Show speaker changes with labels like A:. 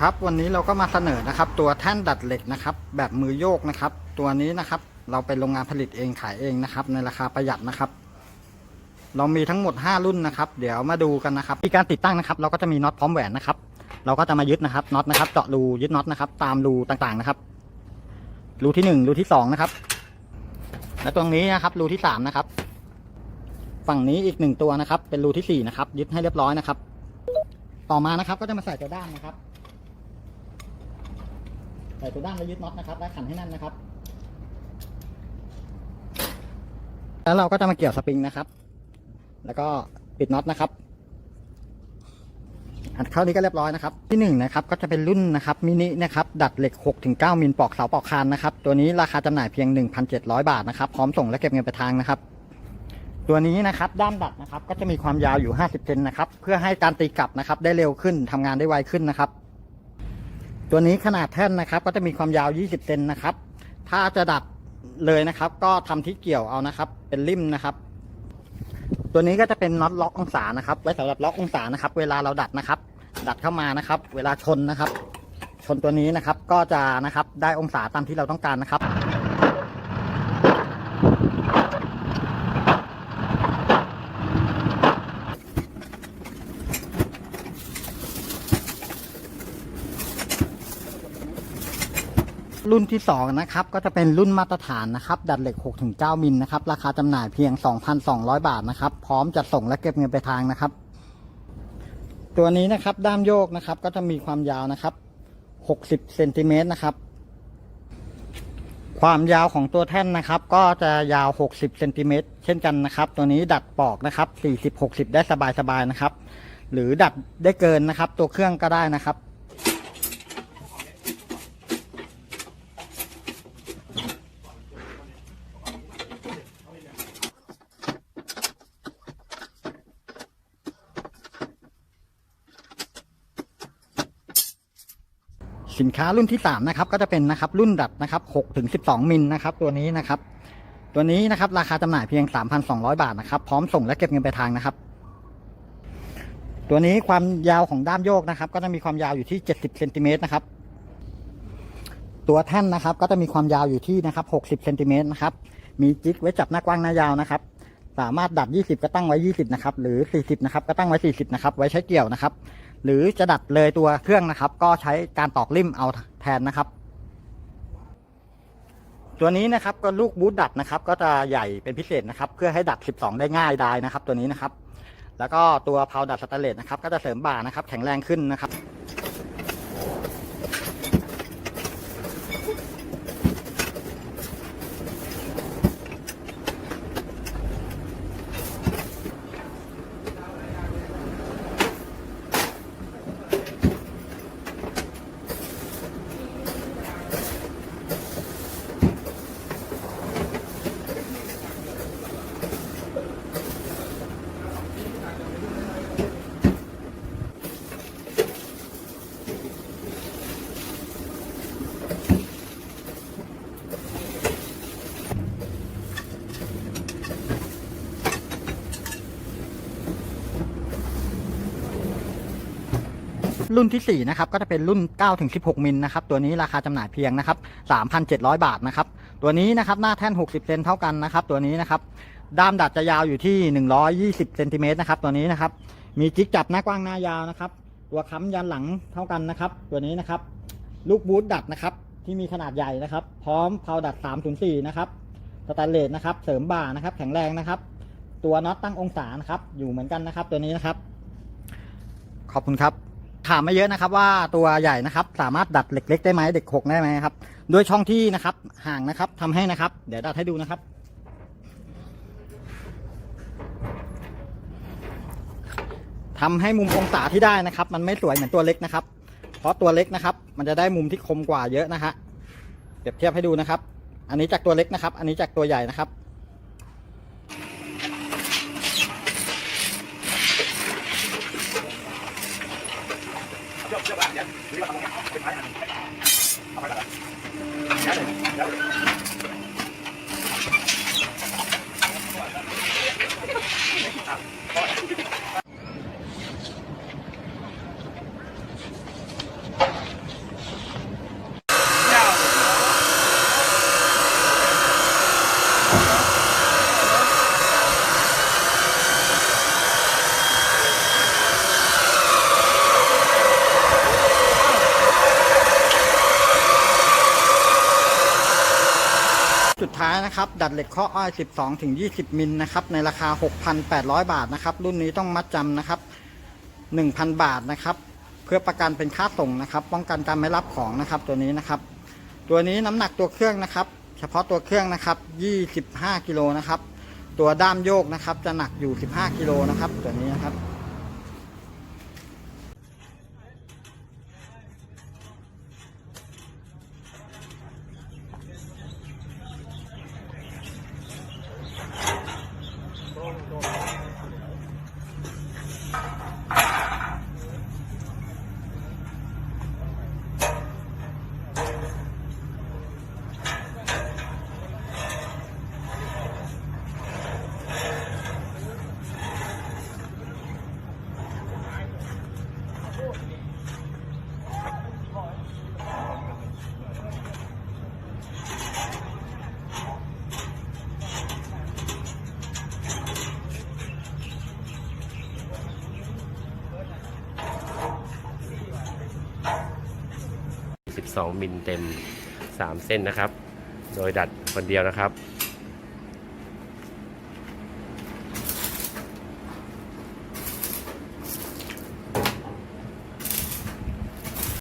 A: ครับวันนี้เราก็มาเสนอนะครับ ตัวแท่นดัดเหล็กนะครับ แบบมือโยกนะครับ ตัวนี้นะครับ เราเป็นโรงงานผลิตเองขายเองนะครับ ในราคาประหยัดนะครับ เรามีทั้งหมด 5 รุ่นนะครับ เดี๋ยวมาดูกันนะครับที่การติดตั้งนะครับ เราก็จะมีน็อตพร้อมแหวนนะครับ เราก็จะมายึดนะครับน็อตนะครับเจาะรูยึดน็อตนะครับ ตามรูต่างๆนะครับ รูที่ 1 รูที่2นะครับและตรงนี้นะครับ รูที่3นะครับฝั่งนี้อีกหนึ่งตัวนะครับ เป็นรูที่4นะครับยึดให้เรียบร้อยนะครับ ต่อมานะครับก็จะมาใส่ตัวด้านนะครับ ใส่ตัวด้านแล้วยึดน็อตนะครับ และขันให้แน่นนะครับ แล้วเราก็จะมาเกี่ยวสปริงนะครับ แล้วก็ปิดน็อตนะครับอันเข้านี้ก็เรียบร้อยนะครับ ที่หนึ่งนะครับก็จะเป็นรุ่นนะครับมินินะครับดัดเหล็ก6ถึง9มิลปอกเสาปอกคานนะครับ ตัวนี้ราคาจำหน่ายเพียง 1,700 บาทนะครับ พร้อมส่งและเก็บเงินปลายทางนะครับตัวนี้นะครับด้ามดัดนะครับก็จะมีความยาวอยู่ 50เซนนะครับ เพื่อให้การตีกลับนะครับ ได้เร็วขึ้นทำงานได้ไวขึ้นนะครับ ตัวนี้ขนาดแท่นนะครับ ก็จะมีความยาว 20 เซนนะครับ ถ้าจะดัดเลยนะครับ ก็ทำที่เกี่ยวเอานะครับ เป็นริมนะครับ ตัวนี้ก็จะเป็นน็อตล็อกองศานะครับ ไว้สำหรับล็อกองศานะครับ เวลาเราดัดนะครับ ดัดเข้ามานะครับ เวลาชนนะครับ ชนตัวนี้นะครับ ก็จะนะครับได้องศาตามที่เราต้องการนะครับ รุ่นที่ 2 นะครับ ก็จะเป็นรุ่นมาตรฐานนะครับ ดัดเหล็ก 6-9 มิลนะครับ ราคาจำหน่ายเพียง 2,200 บาทนะครับ พร้อมจัดส่งและเก็บเงินไปทางนะครับ ตัวนี้นะครับ ด้ามโยกนะครับ ก็จะมีความยาวนะครับ 60เซนติเมตรนะครับ ความยาวของตัวแท่นนะครับ ก็จะยาว 60เซนติเมตรเช่นกันนะครับ ตัวนี้ดัดปอกนะครับ 40-60 ได้สบายๆนะครับ หรือดัดได้เกินนะครับ ตัวเครื่องก็ได้นะครับ สินค้ารุ่นที่3นะครับก็จะเป็นนะครับรุ่นดัดนะครับ6ถึง12 มิลนะครับตัวนี้นะครับ ตัวนี้นะครับราคาจำหน่ายเพียง 3,200 บาทนะครับพร้อมส่งและเก็บเงินปลายทางนะครับ ตัวนี้ความยาวของด้ามโยกนะครับ ก็จะมีความยาวอยู่ที่ 70เซนติเมตรนะครับตัวแท่นนะครับ ก็จะมีความยาวอยู่ที่นะครับ 60เซนติเมตรนะครับมีจิ๊กไว้จับหน้ากว้างหน้ายาวนะครับสามารถดัด 20 ก็ตั้งไว้ 20 นะครับ หรือ 40 นะครับ ก็ตั้งไว้ 40 นะครับ ไว้ใช้เกี่ยวนะครับ หรือจะดัดเลยตัวเครื่องนะครับ ก็ใช้การตอกลิมเอาแทนนะครับ ตัวนี้นะครับก็ลูกบูทดัดนะครับ ก็จะใหญ่เป็นพิเศษนะครับ เพื่อให้ดัด 12 ได้ง่ายได้นะครับ ตัวนี้นะครับ แล้วก็ตัวเพาดัดสแตนเลสนะครับ ก็จะเสริมบ่านะครับ แข็งแรงขึ้นนะครับ รุ่นที่ 4 นะครับ ก็จะเป็นรุ่น9ถึง16 มิลนะครับ ตัวนี้ราคาจำหน่ายเพียงนะครับ 3,700 บาทนะครับ ตัวนี้นะครับหน้าแท่น 60 เซนเท่ากันนะครับ ตัวนี้นะครับ ด้ามดัดจะยาวอยู่ที่ 120 เซนติเมตรนะครับ ตัวนี้นะครับ มีจิ๊กจับหน้ากว้างหน้ายาวนะครับ ตัวค้ำยันหลังเท่ากันนะครับ ตัวนี้นะครับ ลูกบูทดัดนะครับ ที่มีขนาดใหญ่นะครับ พร้อมเพาดัด 304 นะครับสแตนเลสนะครับ เสริมบ่านะครับ แข็งแรงนะครับ ตัวน็อตตั้งองศานะครับ อยู่เหมือนกันนะครับ ตัวนี้นะครับ ขอบคุณครับ ถามมาเยอะนะครับว่าตัวใหญ่นะครับ สามารถดัดเหล็กเล็กได้ไหมเด็กหกได้ไหมครับโดยช่องที่นะครับห่างนะครับทำให้นะครับ เดี๋ยวดัดให้ดูนะครับทำให้มุมองศาที่ได้นะครับ มันไม่สวยเหมือนตัวเล็กนะครับ เพราะตัวเล็กนะครับ มันจะได้มุมที่คมกว่าเยอะนะฮะเปรียบเทียบให้ดูนะครับ อันนี้จากตัวเล็กนะครับ อันนี้จากตัวใหญ่นะครับ
B: 你
A: 看，你看，看，你看，你看，你看，你看，你看，你看，你看， ท้านะครับดัดเหล็กข้ออ้อย 12 ถึง 20 มิลนะครับในราคา 6,800 บาทนะครับรุ่นนี้ต้องมัดจำนะครับ 1,000 บาทนะครับเพื่อประกันเป็นค่าส่งนะครับ ป้องกันการไม่รับของนะครับตัวนี้นะครับ ตัวนี้น้ำหนักตัวเครื่องนะครับ เฉพาะตัวเครื่องนะครับ 25 กิโลนะครับตัวด้ามโยกนะครับจะหนักอยู่ 15 กิโลนะครับตัวนี้นะครับ
B: 12 มิลเต็ม 3 เส้นนะครับ โดยดัดคนเดียวนะครับ